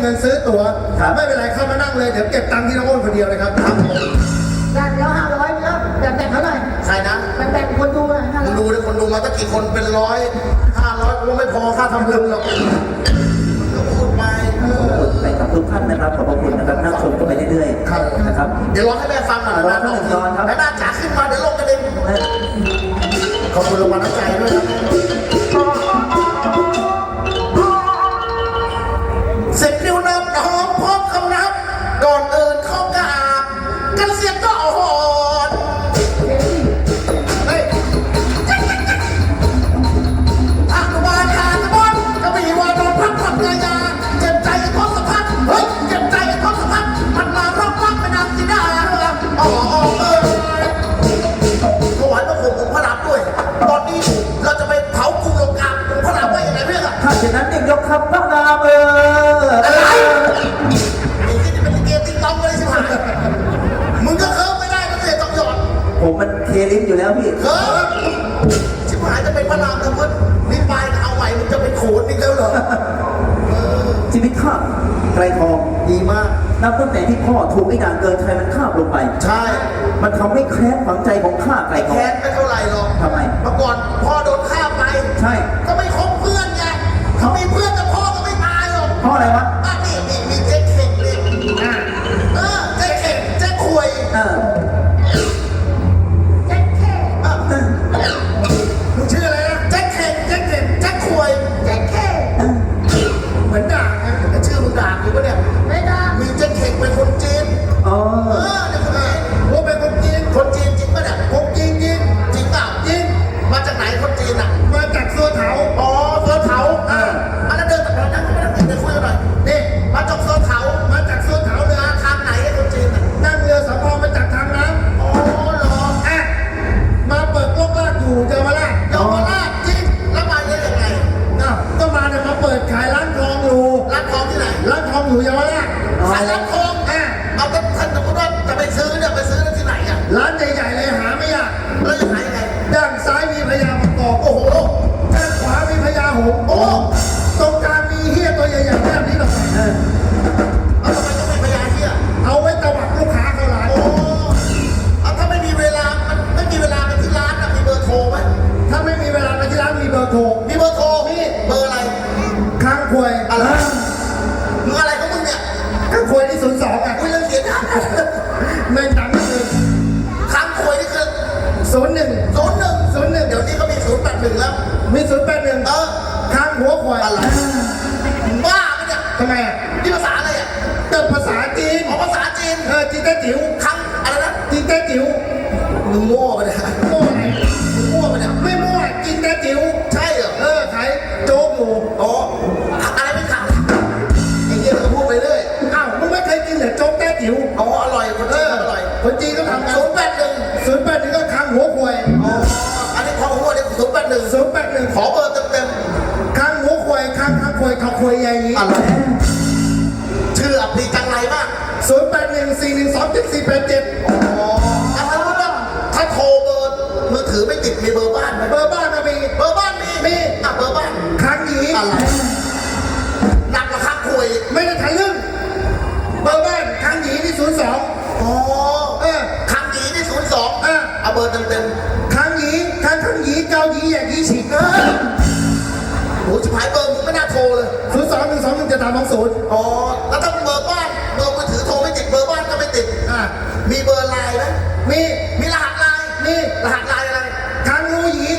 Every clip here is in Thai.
เงินซื้อตั๋วครับไม่เป็นไรเข้ามานั่งเลยเดี๋ยวเก็บตังค์ที่น้องอ้นคนเดียวเลยครับครับผมได้แล้วห้าร้อยแล้วแบ่งแบ่งเขาหน่อยใครนะแบ่งแบ่งคนดูหน่อยห้ามึร้งอยดูดิคนดูมาตั้งกี่คนเป็นร้อยห้าร้อยกูว่าไม่พอค่าทำบุญหรอกก็พูดไปเออไปกับทุกท่านนะครับขอบพระคุณนะครับนั่งชมกันไปเรื่อยๆนะครับ เดี๋ยวร้องให้แม่ฟังหน่อยนะร้องให้ผมร้องครับแม่นาจ๋าขึ้นมาเดี๋ยวลงกระเด็นขอบคุณ นนี้ เราจะไปเผากรุงลงกาองค์พระรามว่าอย่างไรเพื่อนอะถ้าเช่นนั้นเองยกคำพระนามเอออะไรมึงที่จะเป็นลิเกติ๊กต๊อกเลยใช่ไหมมึงก็เคิร์ฟไม่ได้นะเสียต้องหยอดผมมันเคลิมอยู่แล้วพี่เคิร์ฟชิบหายจะเป็นพระรามนะเพื่อนนี่ไปเอาใหม่มึงจะเป็นโขนอีกแล้วเหรอชีวิตข้าไกลทองดีมาก นับตั้งแต่ที่พ่อถูกไอ้ด่างเกินชัยมันคาบลงไป ใช่ มันทำให้แคลนฝังใจของข้าไกลทอแค้งนไม่เท่าไหร่หรอกทำไม ร้านทองอะเอาแต่ท่านสมมติว่าจะไปซื้อเนี่ยไปซื้อที่ไหนอะร้านใหญ่ๆเลยหาไม่ยากแล้วจะขายยังไงด้านซ้ายมีพญามังกรโอ้โหด้านขวามีพญาหงโอ้ตรงกลางมีเฮียตัวใหญ่ๆแบบนี้หรอกเออเอาทำไมต้องเป็นพญาเฮียเอาไว้ตวัดลูกค้าเขาร้านโอ้เอาถ้าไม่มีเวลามันไม่มีเวลาไปที่ร้านอะมีเบอร์โทรไหมถ้าไม่มีเวลาไปที่ร้านมีเบอร์โทรมีเบอร์โทรพี่เบอร์อะไรค้างควยอะไร มีศูนย์แปดหนึ่งเออค้างหัวควายอะไรมึงบ้าปะเนี่ยทำไมอะนี่ภาษาอะไรอะเติมภาษาจีนของภาษาจีนเออจีนแต้จิ๋วค้างอะไรนะจีนแต้จิ๋วมึงโง่ปะเนี่ยโม่ไหนมึงโง่ปะเนี่ยไม่มั่วจีนแต้จิ๋วใช่เหรอเออขายโจ๊กอยู่อ๋ออะไรไม่ขังไอ้เหี้ยมันก็พูดไปเรื่อยอ้าวมึงไม่เคยกินเหรอโจ๊กแต้จิ๋วอ๋ออร่อยคนเอจีนออร่อยคนจีนก็ทำกันศูนย์แปดหนึ่งศูนย์แปดหนึ่งก็ค้างหัวควายอ๋อ งศูนย์แปดหนึ่งขอเบอร์เต็มเต็มค้างหัวควายค้างค้างควายเขาควายใหญ่นี้ๆอะไรชื่ออับปีจังไรมากศูนย์แปดหนึ่งสี่หนึ่งสองเจ็ดสี่แปดเจ็ดอ๋อถ้าสมมติว่าถ้าโทรเบอร์มือถือไม่ติดมีเบอร์บ้านไหมเบอร์บ้านก็มีเบอร์บ้านมีมีอะเบอร์บ้านค้างหยีอะไรหนักกว่าค้างคุยไม่ได้ทะลึ่งเบอร์บ้านค้างหยีที่ศูนย์สองอ๋อเออค้างหยีที่ศูนย์สองอะเอาเบอร์เต็มเเกาหยีอย่างหยีฉีกเออๆโหชิบหายเบอร์มึงไม่น่าโทรเลยศูนย์สองหนึ่งสองหนึ่งจะตามของศูนย์อ๋อแล้วถ้าเบอร์บ้านเบอร์มือถือโทรไม่ติดเบอร์บ้านก็ไม่ติดอะมีเบอร์ไลน์ไหมมีมีรหัสไลน์มีรหัสไลน์อะไรค้างรูหยี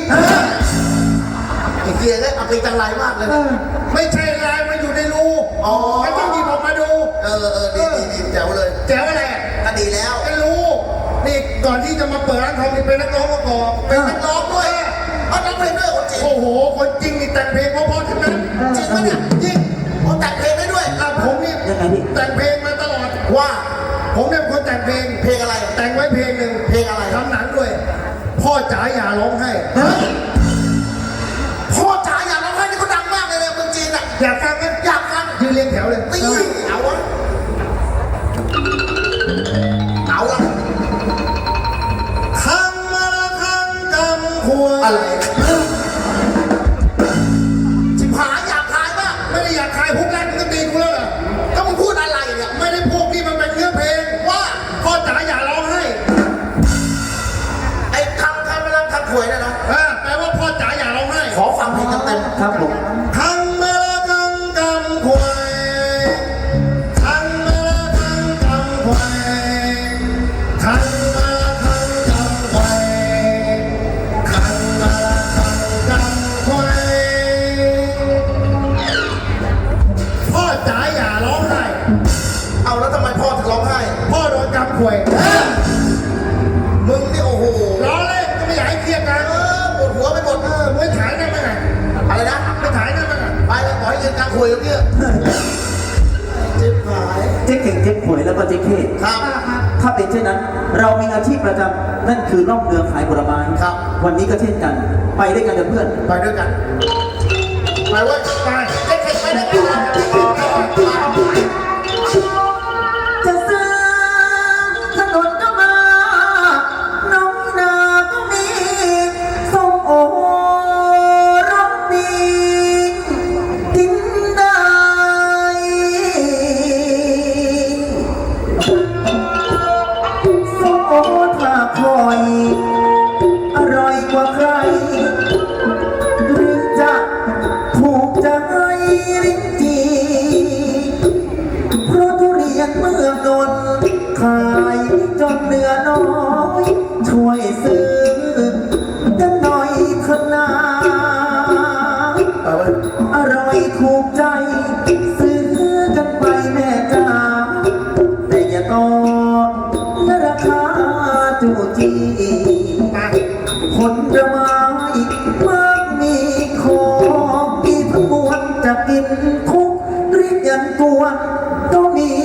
ไอ้เกียร์เนี่ยเอาไปจังไรมากเลยเออไม่ใช่ลายมันอยู่ในรูอ๋อมันต้องหยิบออกมาดู เออเออดีดีดีแจ๋วเลยแจ๋วอะไรอะก็ดีแล้วไม่รู้นี่ก่อนที่จะมาเปิดร้านทองนี่เป็นนักร้องมาก่อนเป็นนัก แต่งเพลงเพราะๆทั้งนั้นจริงปะเนี่ยจริงเขาแต่งเพลงได้ด้วยอะผมนี่ยังไงพี่ แต่งเพลงมาตลอดว่า ผมเนี่ยเป็นคนแต่งเพลงเพลงอะไร แต่งไว้เพลงหนึ่งเพลงอะไรทำหนังด้วย พ่อจ๋าอย่าร้องไห้เฮ้ยพ่อจ๋าอย่าร้องไห้นี่เขาดังมากเลยเนี่ยเมืองจีนอะอยากฟังไหมอยากฟังยืนเรียงแถวเลยตี กันครับผมทั้งเมลกังกำควายทั้งเมลกังกำควายทั้งเมลกังกำควายทั้งเมลกังกำควายพ่อจ๋าอย่าร้องไห้เอาแล้วทำไมพ่อถึงร้องไห้ พ่อโดนกำควาย วยืนกลางคุยกับเนี่ยจิ๊บหายเจ๊เก่งเจ๊หวยแล้วก็เจ๊เทศครับถ้าเป็นเช่นนั้น เรามีอาชีพประจำนั่นคือล่องเรือขายผลไม้ครับ วันนี้ก็เช่นกัน ไปด้วยกันเถอะเพื่อน ไปด้วยกัน ไปเว้ยไปเจ๊เข่งไปด้วยกัน ขายจนเหลือน้อย ช่วยซื้อกันหน่อยเถอะนาอร่อยถูกใจ ซื้อกันไปแม่จ้าแต่อย่าต่อราคาจูจีมาผลไม้มากมีของมีทั้งมวลจะกินทุกเรียนกวนก็มี